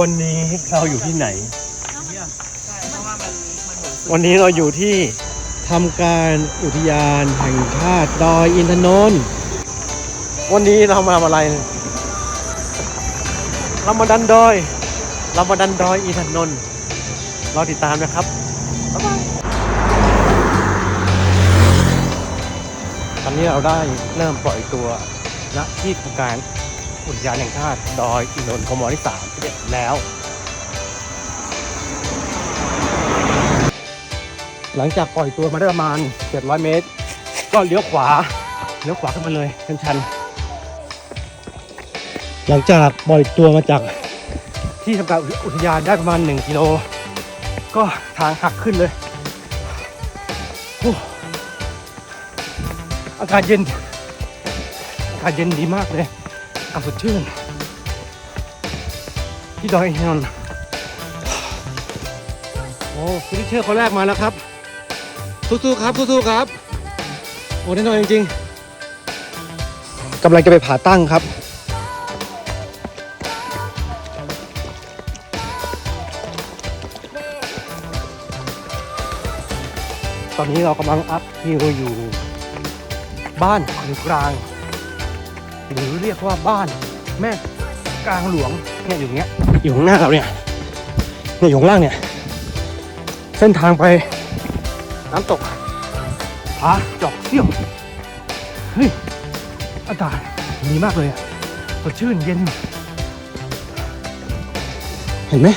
วันนี้เราอยู่ที่ไหน วันนี้เราอยู่ที่ทำการอุทยานแห่งชาติดอยอินทนนท์วันนี้เรามาทำอะไร เรามาดันดอย เรามาดันดอยอินทนนท์เรอติดตามนะครับบ๊ายบายตอนนี้เราได้เริ่มปล่อยตัวณที่ทำการ อุทยานแห่งชาติดอยอินทนนท์กมที่สามเรียแล้ว หลังจากปล่อยตัวมาได้ประมาณ 700 เมตร ก็เลี้ยวขวาเลี้ยวขวาขึ้นมาเลยชันๆหลังจากปล่อยตัวมาจากที่ทำการอุทยานได้ประมาณ 1 กิโล ก็ทางหักขึ้นเลยอากาศเย็นอากาศเย็นดีมากเลย อาสดชื่น ที่ดอยอินนนโอ้ฟินิเชอร์คนแรกมาแล้วครับ สู้ๆครับ สู้ๆครับ โอ้แน่นอนจริงๆกำลังจะไปผ่าตั้งครับตอนนี้เรากำลังอัพฮิวอยู่บ้านขนกลาง หรือเรียกว่าบ้านแม่กลางหลวงเนี่ยอยู่อย่างเงี้ยอยู่ข้างหน้าเราเนี่ยเนี่ยอยู่ข้างล่างเนี่ยเส้นทางไปน้ำตกผาจอกเซี่ยวเฮ้ยอากาศดีมากเลยอะสดชื่นเย็น เห็นไหม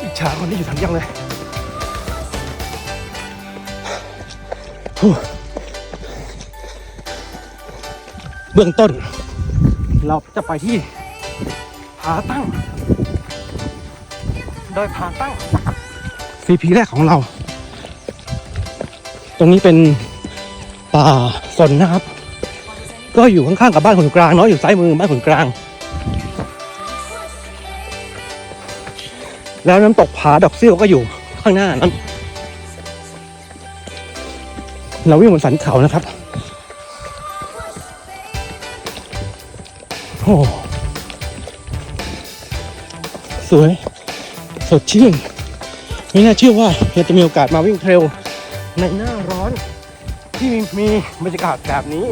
อิจฉาคนที่อยู่ทางยังเลย เบื้องต้น เราจะไปที่ผาตั้ง โดยผาตั้ง CP แรกของเรา ตรงนี้เป็นป่าสนนะครับ ก็อยู่ข้างๆกับบ้านขนกลางเนาะอยู่ซ้ายมือบ้านขนกลาง แล้วน้ำตกผาดอกเซี่ยวก็อยู่ข้างหน้านั้น เราวิ่งบนสันเขานะครับ โอ้ สวย สดชื่น ไม่น่าเชื่อว่าเราจะมีโอกาสมาวิ่งเทรลในหน้าร้อนที่มีมีบรรยากาศแบบนี้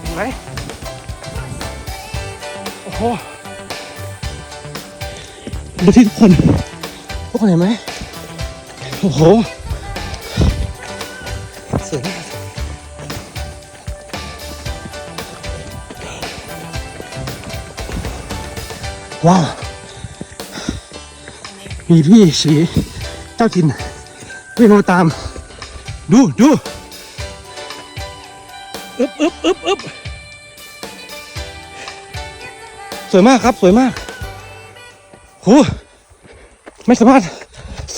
เห็นไหมโอ้โหดูที่ทุกคน ทุกคนเห็นไหมโอ้โห ว้าว มีพี่สีเจ้าถิ่นวิ่งมาตาม ดูดูอึบอึบอึบอึบสวยมากครับสวยมากโหไม่สามารถ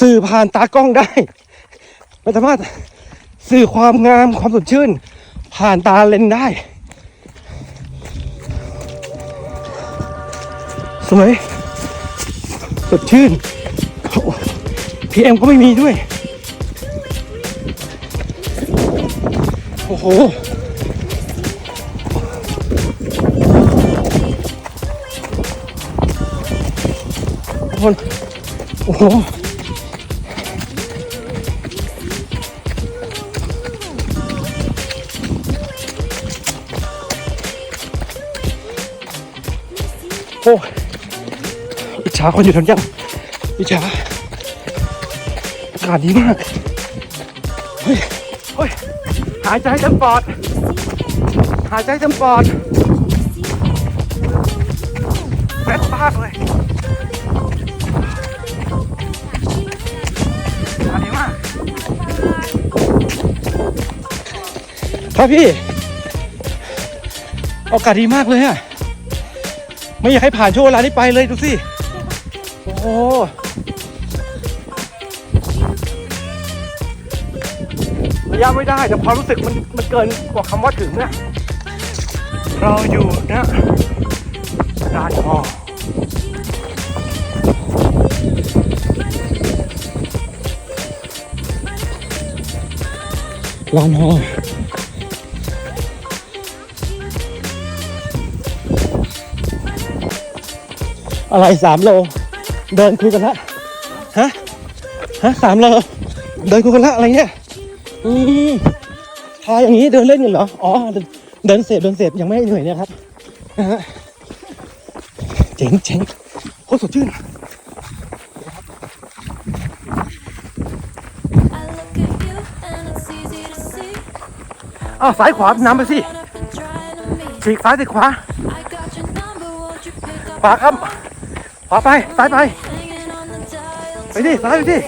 สื่อผ่านตากล้องได้ ไม่สามารถสื่อความงามความสดชื่น ผ่านตาเลนได้ สวย สดชื่นพีเอ็มก็ไม่มีด้วย โอ้โหทุกคน โอ้โหโอ้ อิจฉาคนอยู่ทางยังอิจฉาอากาศดีมาก เฮ้ย เฮ้ย หายใจเต็มปอด หายใจเต็มปอดแป๊ดมากเลยอกาศดีมากครับพี่อากาศดีมากเลยอะไม่อยากให้ผ่านช่วงเวลานี้ไปเลยดูสิ โอ้ระยะไม่ได้แต่ความรู้สึกมันมันเกินกว่าคำว่าถึงเนี่ยเราอยู่นะด้านหอลานหออะไรสามโล เดินคุยกันละฮะฮะสามโลเดินคุยกันละอะไรเนี่ยอืมพาอย่างนี้เดินเล่นกันเหรออ๋อเดินเดินเสพเดินเสพยังไม่เหนื่อยเนี่ยครับนะฮะเจ๋งเจ๋งโคตรสดชื่นอ้าวซ้ายขวาน้ำไปสิฉีกซ้ายฉีกขวาขวาครับ ขวาไปซ้ายไป ไปดิซ้ายไปดิ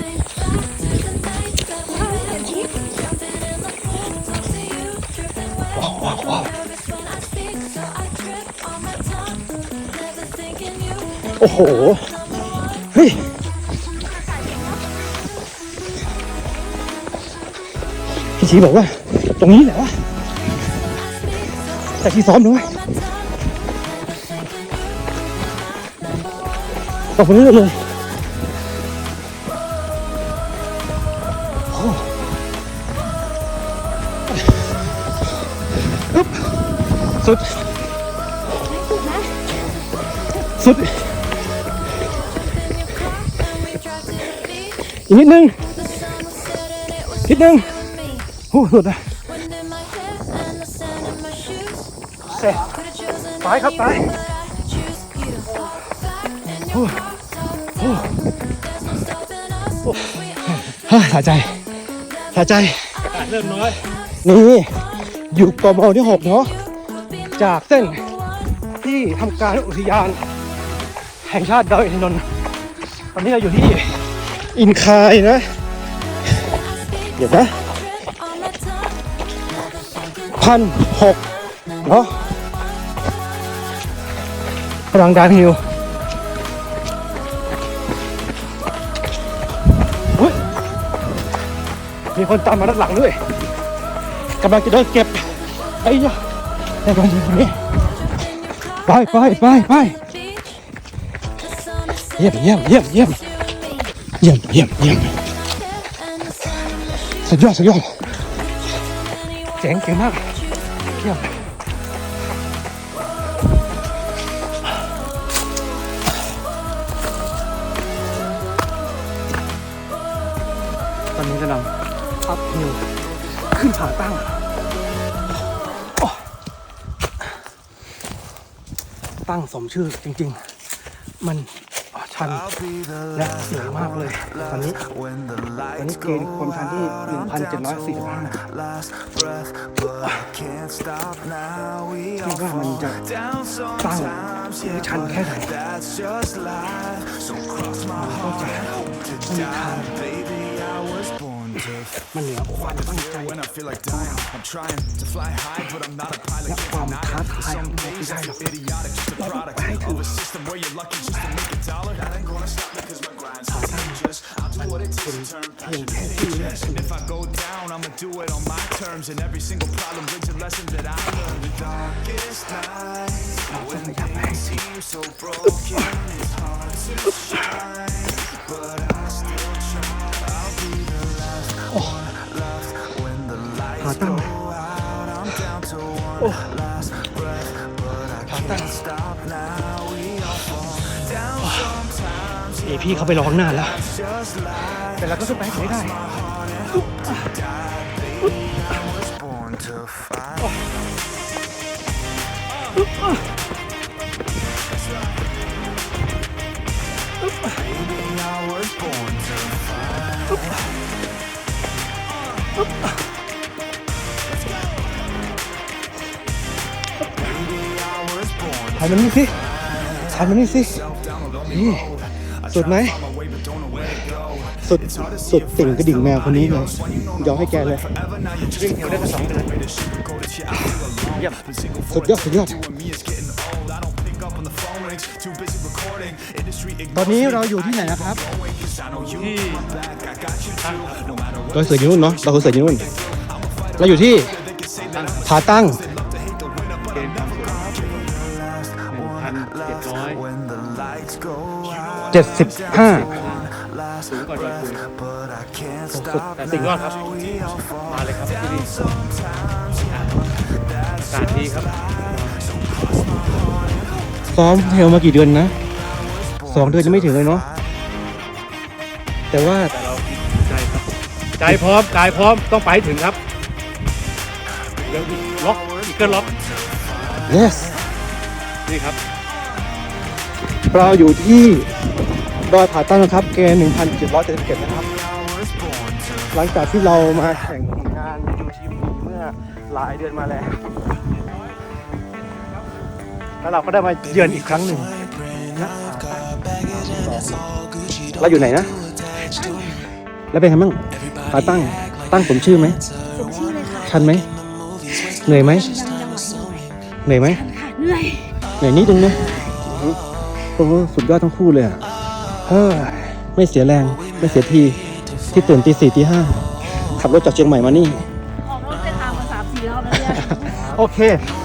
ว้าวว้าวโอ้โห เฮ้ยพี่ชีบอกว่า ตรงนี้แหละวะแต่ที่ซ้อมด้วย ตรงนี้เลยโอ้อึ๊บสุด สุดอีกนิดนึงนิดนึงโอ้สุดอะ Wind in my hair and the sand in my shoes. เสร็จ Could've chosen ซ้ายครับซ้า are ฮ่าสะใจสะใจเริ่มน้อย นี่อยู่กมที่หกเนาะจากเส้นที่ทำการอุทยาน แห่งชาติดอยอินทนนท์ตอนนี้เราอยู่ที่อินคายนะ เดี๋ยวนะพันหกเนาะพลังดานฮิว มีคนตามมาด้านหลังด้วยกำลังจะโดนเก็บไอ้ยะแต่ก่อนนี้ไปไปไปไปเยี่ยมเยี่ยมเยี่ยมเยี่ยมเยี่ยมเยี่ยมเยี่ยมสุดยอดสุดยอดเจ๋งเจ๋งมากเยี่ยม ตั้งสมชื่อจริง ๆ มันชันและสูงมากเลยตอนนี้ตอนนี้เกณฑ์ความชันที่ 1,745 last breath, but I can't stop now. We คิดว่ามันจะตั้งหรือชันแค่ไหน that's just life. So cross my ก็จะมีทาง born to มันเหนือความตั้งใจ when I feel like dying. I'm trying to fly high, but I'm not a pilot. และความท้าทายของเราไม่ได้หรอก Idiotic, just a เราต้อง product ไปให้ถึง of a system where you're lucky just to make a dollar. That ain't gonna stop me 'cause my grind's contagious. I'll do what it takes to turn เพียง passion แค่ที่เลือกสิ่ง If I go down, I'ma do it on my terms. And every single problem brings a lesson that I learned. The darkest night, เราต้องพยายามไปให้ถึง seems so broken, it's hard to shine. To one last breath, but I ผาตั้ง can't stop now. We all fall down sometimes. เอพี่เขาไปรอข้างหน้าแล้ว Just like แต่เราก็ขึ้นไปให้ถึงให้ได้ born to ถ่ายมันนี่สิถ่ายมันนี่สิ นี่ สุดไหม สุด สุดติ่งกระดิ่งแมวคนนี้เลยยอมให้แกเลยวิ่งเที่ยวได้แค่สองเดือนเยี่ยมสุดยอดสุดยอดตอนนี้เราอยู่ที่ไหนนะครับเราเสืออยู่นู่นเนาะ เราเสืออยู่นู่น เราอยู่ที่ผาตั้ง out. 75 Last breath, but I can't สุด stop สุดยอดครับ มาเลยครับที่นี่อากาศดีครับ ซ้อมเทลมากี่เดือนนะสองเดือนยังไม่ถึงเลยเนาะแต่ว่าแต่เราใจครับใจพร้อมกายพร้อมต้องไปถึงครับเดี๋ยวล็อกอีกเกิลล็อก yes นี่ครับ เราอยู่ที่ ดอยผาตั้งนะครับ เกณฑ์1,777 นะครับ หลังจากที่เรามาแข่งงานยูทีมเมื่อหลายเดือนมาแล้ว แล้วเราก็ได้มาเยือนอีกครั้งหนึ่งณเราอยู่ไหนนะ แล้วเป็นไงบ้างผาตั้ง ตั้งผมชื่อไหมสมชื่อเลยค่ะชันไหม เหนื่อยไหมดังจังหวะหน่อยเหนื่อยไหมค่ะเหนื่อย เหนื่อยนิดนึงนะโอ้โหสุดยอดทั้งคู่เลยอะเฮ้ยไม่เสียแรงไม่เสียทีที่ตื่นตีสี่ตีห้าขับรถจากเชียงใหม่มานี่ ออกรถเส้นทางมาสามสี่รอบแล้วเนี่ย โอเค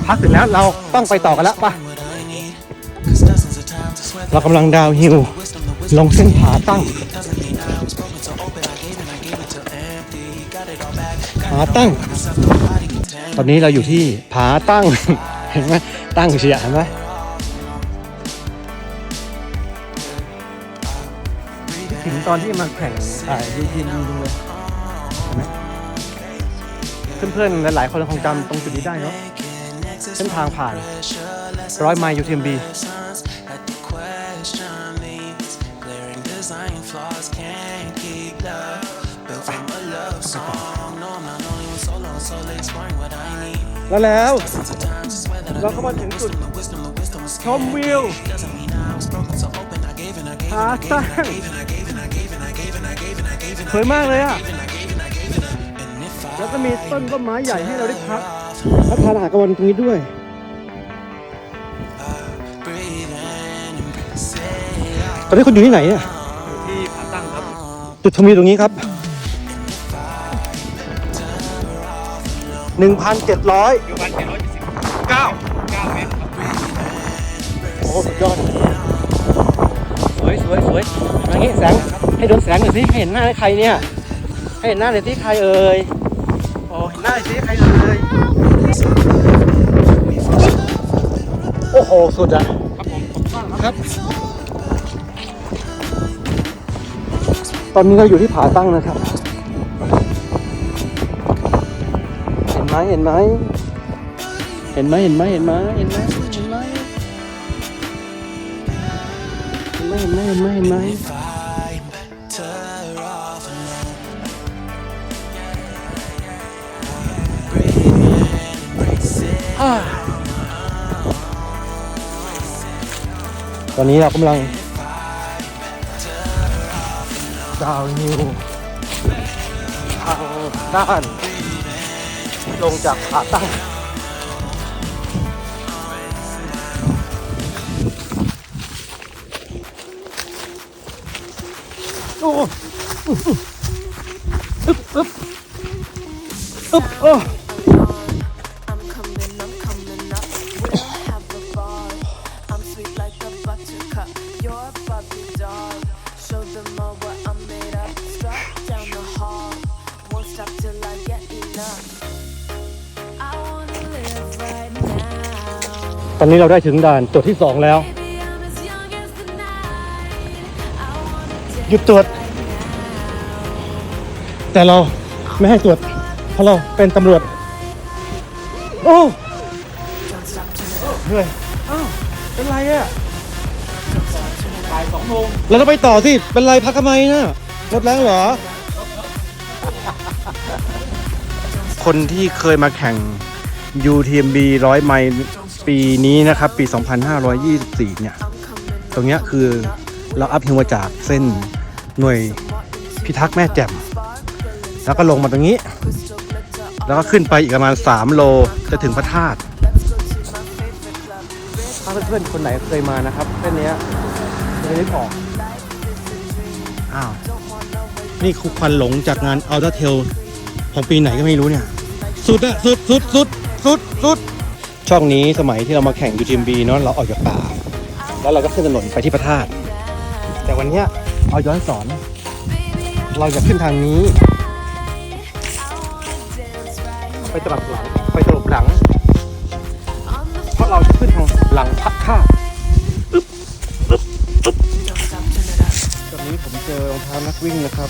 พักเสร็จแล้วเราต้องไปต่อกันแล้วป่ะเรากำลังดาวน์ฮิลลงเส้นผาตั้งผาตั้ง ตอนนี้เราอยู่ที่ผาตั้ง เห็นไหมตั้งเชียร์เห็นไหม ถึงตอนที่มาแข่งอ่ายูทีมดูเลยเห็นไหมเพื่อนๆหลายๆคนคงจำตรงจุดนี้ได้เนาะเส้นทางผ่านร้อยไมล์ยูทีมบีแล้วแล้ว เราก็มาถึงจุดชมวิวผาตั้ง สวยมากเลยอะ แล้วก็มีต้นต้นไม้ใหญ่ให้เราได้พักและทานอาหารกลางวันตรงนี้ด้วย ตอนนี้คุณอยู่ที่ไหนอะที่ผาตั้งครับ จุดชมวิวตรงนี้ครับ 1,700หนึ่งพันเจ็ดร้อยเจ็ดสิบเก้าเก้าเมตรครับโอ้สุดยอด สวยสวยสวยอย่างนี้แสงให้โดนแสงหน่อยสิให้เห็นหน้าใครเนี่ยให้เห็นหน้าหน่อยสิใครเอ่ยโอ้เห็นหน้าหน่อยสิใครเอ่ยโอ้โหสุดอะครับ ตอนนี้เราอยู่ที่ผาตั้งนะครับ เห็นไหมเห็นไหมเห็นไหมเห็นไหมเห็นไหมเห็นไหมเห็นไหม เห็นไหมเห็นไหมเห็นไหมเห็นไหมอ่าตอนนี้เรากำลังดาวนิวทางด้าน ลงจากผาตั้ง ตอนนี้เราได้ถึงด่านจุดที่สองแล้ว หยุดตรวจ แต่เราไม่ให้ตรวจ เพราะเราเป็นตำรวจ โอ้เหนื่อยอ้าวเป็นไรอะบ่ายสองโมงเราต้องไปต่อสิ เป็นไรพักทำไมนะหมดแรงเหรอ คนที่เคยมาแข่ง UTMB ร้อยไมล์ปีนี้นะครับ ปี 2524 เนี่ย ตรงเนี้ยคือเราอัพฮิวมาจากเส้น หน่วยพิทักษ์แม่แจ่มแล้วก็ลงมาตรงนี้ แล้วก็ขึ้นไปอีกประมาณ 3 โลจะถึงพระธาตุถ้าเพื่อนๆคนไหนเคยมานะครับเส้นเนี้ยจะได้ออกอ้าวนี่คุกควันหลงจากงานอัล a าเทลของปีไหนก็ไม่รู้เนี่ย สุดอะสุดสุดสุดสุดสุดช่องนี้สมัยที่เรามาแข่ง UTMB เนาะเราออกจากป่า แล้วเราก็ขึ้นถนนไปที่พระธาตุแต่วันเนี้ย เอาย้อนสอน เราจะขึ้นทางนี้ ไปตลับหลัง ไปตลบหลัง เพราะเราจะขึ้นทางหลังพระธาตุอึ๊บอึ๊บอึ๊บวิ่งนะครับ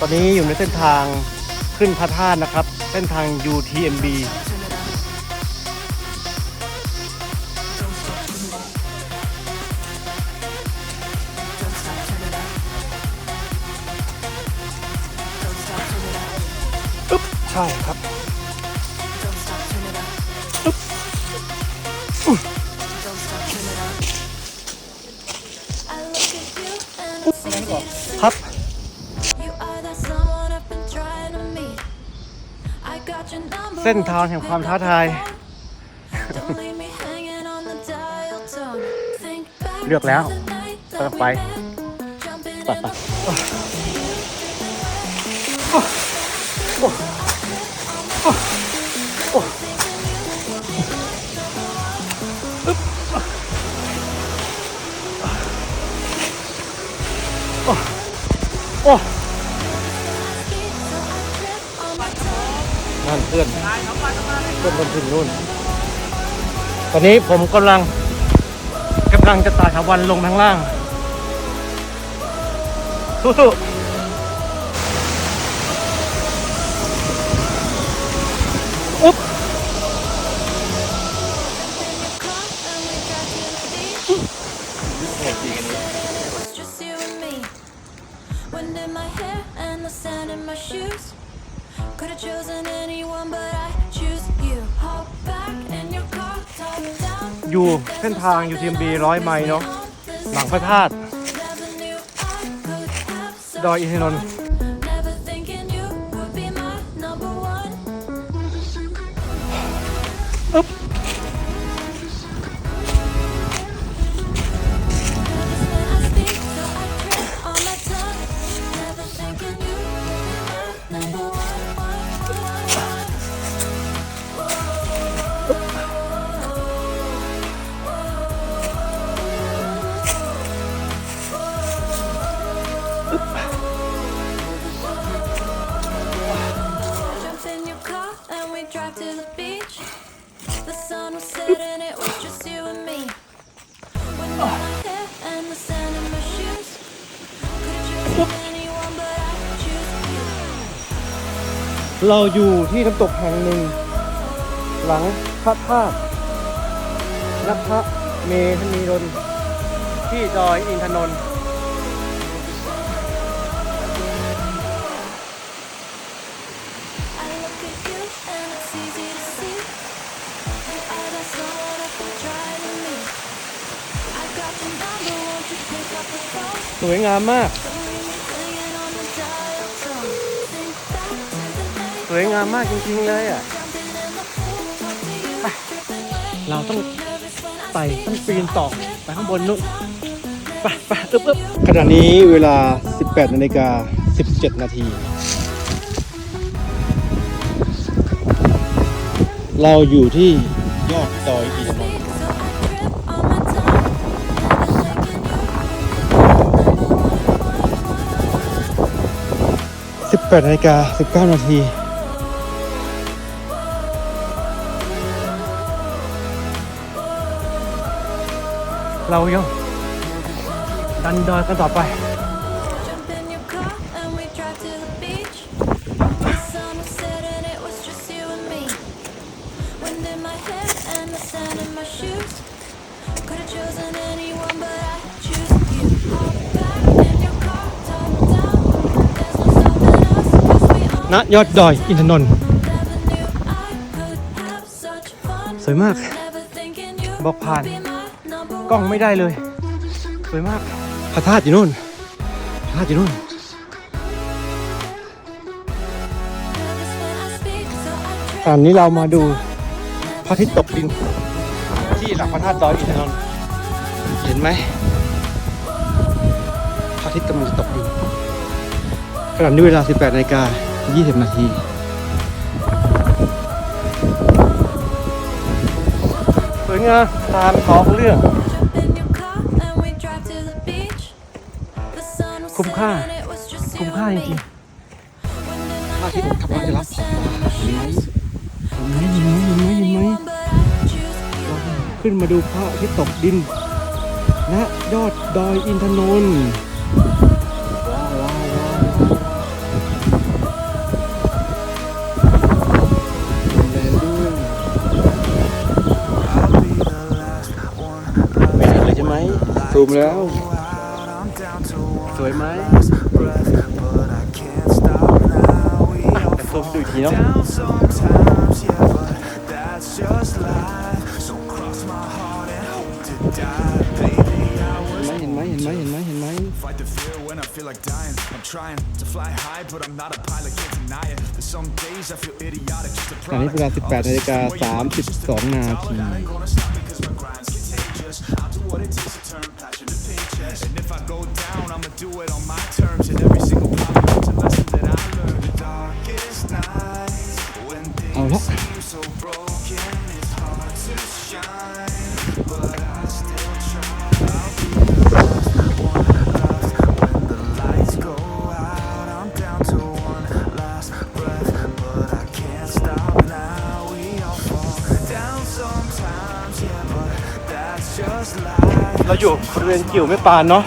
ตอนนี้อยู่ในเส้นทางขึ้นพระธาตุนะครับ เส้นทาง UTMB got your number. เส้นทางแห่งความท้าทาย Don't leave me hanging on the dial tone. Think back เลือกแล้ว to the night ก็ต้ that อง we ไป met. Jumping ไป in ไป โอ้ so I trip on my tongue. นั่นเพื่อนเพื่อนคนถึงนู่น ตอนนี้ผมกำลังกำลังจะตาถาวันลงทางล่างสู้ๆ อยู่เส้นทาง UTMB ร้อยไมล์เนาะหลังพระธาตุดอยอินทนนท์ เราอยู่ที่น้ำตกแห่งหนึ่ง หลังพระธาตุนักพระเมธนีรนที่ดอยอินทนนท์ I look at you and it's easy to see. You are that someone I've been trying to meet. I got your number, won't you pick up the phone? สวยงามมาก สวยงามมากจริงๆเลยอะ jumping in the pool, talk to you, dripping wet. เราต้อง Nervous when I ไต่ speak, ต้องปีนต่อไปข้างบนนู่นไปไปอึ๊บอึ๊บขณะนี้เวลา 18นาฬิกา17 นาที เราอยู่ที่ยอดดอยอินทนนท์ so I trip on my tongue. Never thinking you 18นาฬิกา19นาที เรายังดันดอยกันต่อไป ณยอดดอยอินทนนท์สวยมาก บอกผ่าน กล้องไม่ได้เลย สวยมาก พระธาตุอยู่นู่น พระธาตุอยู่นู่น ตอนนี้เรามาดูพระอาทิตย์ตกดิน ที่หลังพระธาตุดอยอินทนนท์เห็นไหมพระอาทิตย์กำลังจะตกดินขณะนี้เวลา 18นาฬิกา20 นาทีสวยงามตามท้องเรื่อง คุ้มค่า setting, it was just คุ้ม you ค่า and จริง me. Wind in my ๆพระอาทิตย์กำลังจะรับขอบฟ้า hair เห็นไหม and the shoes. เห็นไหมเห็นไหมเห็นไหม Anyone, but I choose you. ขึ้นมาดูพระอาทิตย์ตกดินณยอดดอยอินทนนท์ว้าวว้าวว้าวแลนด์ด้วยไม่เห็นเลยใช่ไหมซูมแล้ว วยไหม breath, but I can't stop now. We all แต่ซูมดูอีกทีเนาะ down sometimes, yeah, but that's just life. So cross my heart and hope to die, baby. I was เห็นไหมเห็นไหมเห็นไหมเห็นไหม Fight the fear when I feel like dying. I'm trying to fly high, but I'm not a pilot, can't deny it. There's some days I feel idiotic, just a ตอนนี้ product. เวลา 18นาฬิกา32นาที I ain't gonna stop it 'cause my grind's contagious. I'll do what it takes to turn passion to paychecks. And if I go down, I'ma do it on my terms. And every single problem is a lesson that I learned. The darkest nights, when เอา things ละ seem so broken, it's hard to shine. But I still try. I'll be the last one left when the lights go out. I'm down to one last breath, but I can't stop now. We all fall down sometimes, yeah, but that's just life. เราอยู่บริเวณกิ่วแม่ปานเนาะ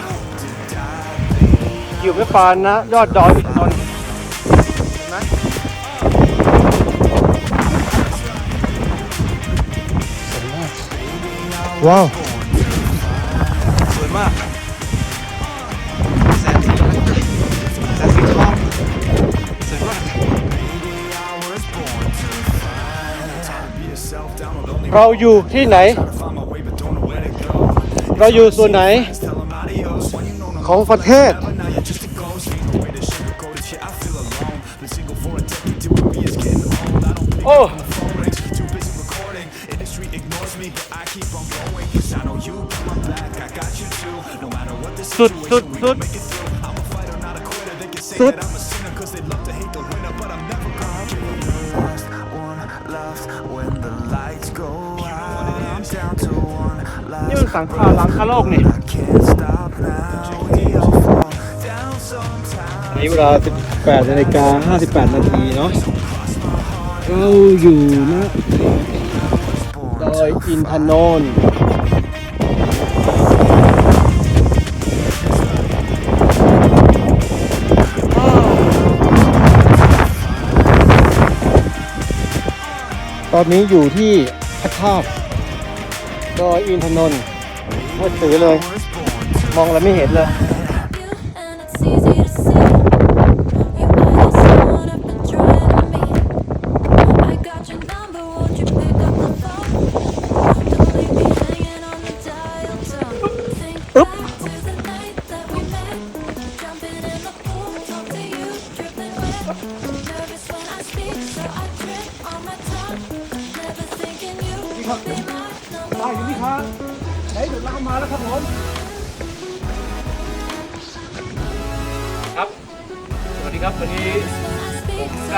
กิ่วแม่ปานนะ ยอดดอยอินทนนท์เห็นไหมสวยมากว้าวสวยมาก แสงสีแสงสีทองสวยมาก I was born to find. Be yourself down a lonely เราอยู่ที่ไหน road. Find my way, but don't know where to go. เราอยู่ส่วนไหน Tell 'em adios when you know no ของประเทศ ลา 18นาฬิกา58 นาทีเนาะเราอยู่นะดอยอินทนนท์ตอนนี้อยู่ที่พระธาตุดอยอินทนนท์มืดตื้อเลย มองแล้วไม่เห็นเลย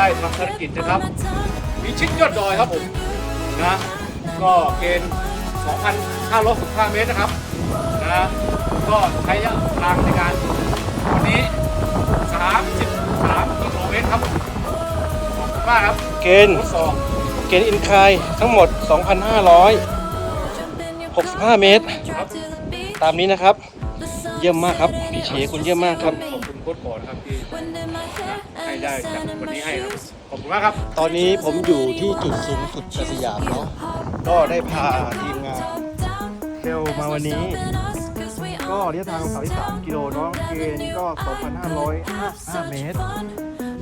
ได้ทำภารกิจนะครับ my tongue. พิชิตยอดดอยครับผมนะก็เกณฑ์ 2,565 เมตรนะครับนะก็ใช้ระยะทางในการวันนี้ 33กิโลเมตรครับขอบคุณมากครับเกณฑ์ทดสอบเกณฑ์อินคายทั้งหมด 2,565 เมตร ตามนี้นะครับ เยี่ยมมากครับพี่เชคุณเยี่ยมมากครับขอบคุณโค้ชก่อนครับที่ ให้ได้จากวันนี้ให้ครับขอบคุณมากครับ ตอนนี้ผมอยู่ที่จุดสูงสุดในสยามเนาะก็ได้พาทีมงานเทลมาวันนี้ ก็ระยะทาง33กิโลเนาะเกณฑ์ก็ 2,555 เมตร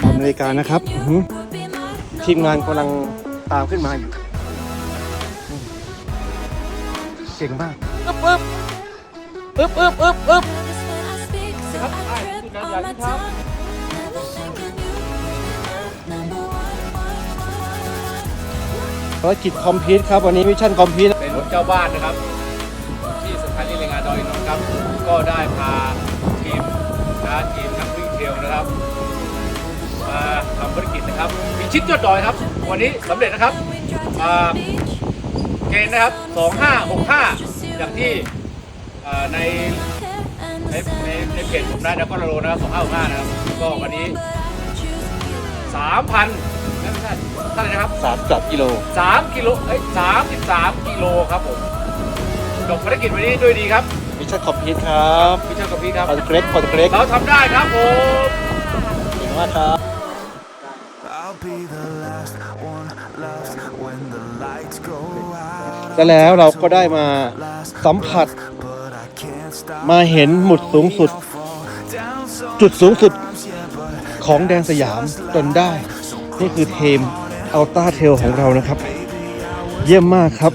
ตามนาฬิกานะครับอื้อหือทีมงานกำลังตามขึ้นมาอยู่อืมเก่งมากอึ๊บอึ๊บอึ๊บอึ๊บอึ๊บอึ๊บครับไอ้ที่นั่นอย่างที่ทำ ภารกิจคอมพลีทครับ วันนี้มิชชั่นคอมพลีทเป็นเจ้าบ้านนะครับ ที่สถานีแรายงานดอยอินทนนท์ครับ ก็ได้พาทีมนะทีมนักวิ่งเทรลนะครับมาทำภารกิจนะครับพิชิตยอดดอยครับ วันนี้สำเร็จนะครับอ่าเกณฑ์นะครับ 2565 อย่างที่อ่าในในในในเพจผมได้แล้วก็โลนะครับ2565 นะครับ ก็วันนี้ 3,000ไม่ใช่ เท่าไหร่นะครับ สามจับกิโลสามกิโลเอ้ยสามสิบสามกิโลครับผมจบภารกิจวันนี้ด้วยดีครับมิชชั่นคอมพิวครับพี่ช่างกับพี่ครับ คอนเกรกคอนเกรกเราทำได้ครับผม เก่งมากครับ I'll be the last one left when the lights go out. และแล้วเราก็ได้มาสัมผัส But I can't stop มาเห็นหมุดสูงสุด down so จุดสูงสุดของแดนสยามจนได้ นี่คือเทม อัลต้าเทลของเรานะครับ เยี่ยมมากครับ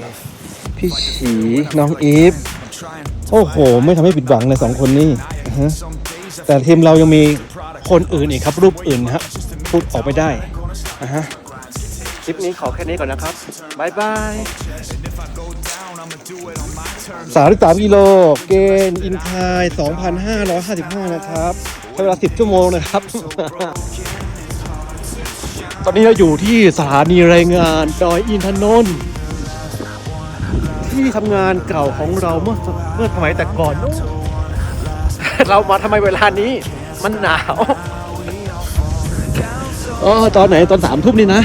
พี่ฉีน้องอีฟโอ้โห ไม่ทำให้ผิดหวังเลยสองคนนี้แต่ทีมเรายังมีคนอื่นอีกครับ รูปอื่นนะฮะพูดออกไม่ได้อะฮะคลิปนี้ขอแค่นี้ก่อนนะครับบายบายสามสามกิโล เกณฑ์อินคาย 2,555 นะครับใช้เวลา 10 ชั่วโมงนะครับ ตอนนี้เราอยู่ที่สถานีรายงานดอยอินทนนท์ที่ทำงานเก่าของเราเมื่อเมื่อสมัยแต่ก่อนนู้นเรามาทำไมเวลานี้ มันหนาวอ๋อตอนไหนตอนสามทุ่มนี่นะ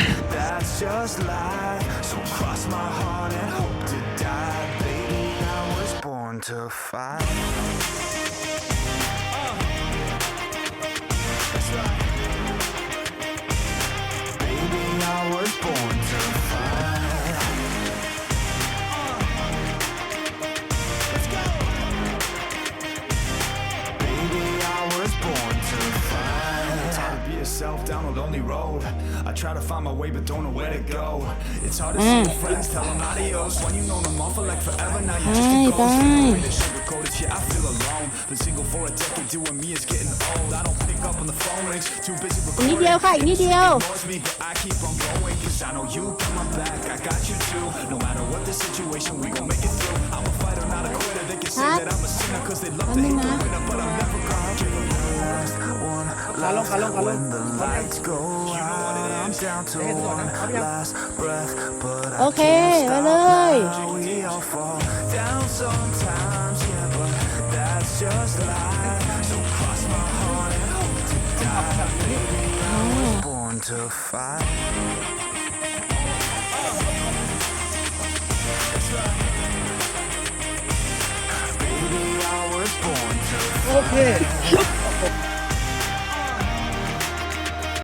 try to find my way, but don't know where to go. It's hard to see your friends, tell them adios. When you know them all for like forever, now you're just a ghost. The way they sugarcoat it, yeah, I feel alone. Been single for a decade, doing me is getting old. I don't pick up on the phone rings, too busy อีกนิดเดียวค่ะ อีกนิดเดียว ignores me, but I keep on going, cause I know you got my back, I got you too. No matter what the situation, we gon' make it through. I'm a fighter, not a quitter. They can say Huh? that I'm a sinner, cause they love แป๊บนึงน ะ when the lights go out. I'm down to one last breath, but โอ I เค ไปเลย know we all fall down sometimes, yeah, but that's just life. So cross my heart and hope to die. Baby, I was born to fight. Baby, I was born to โอเค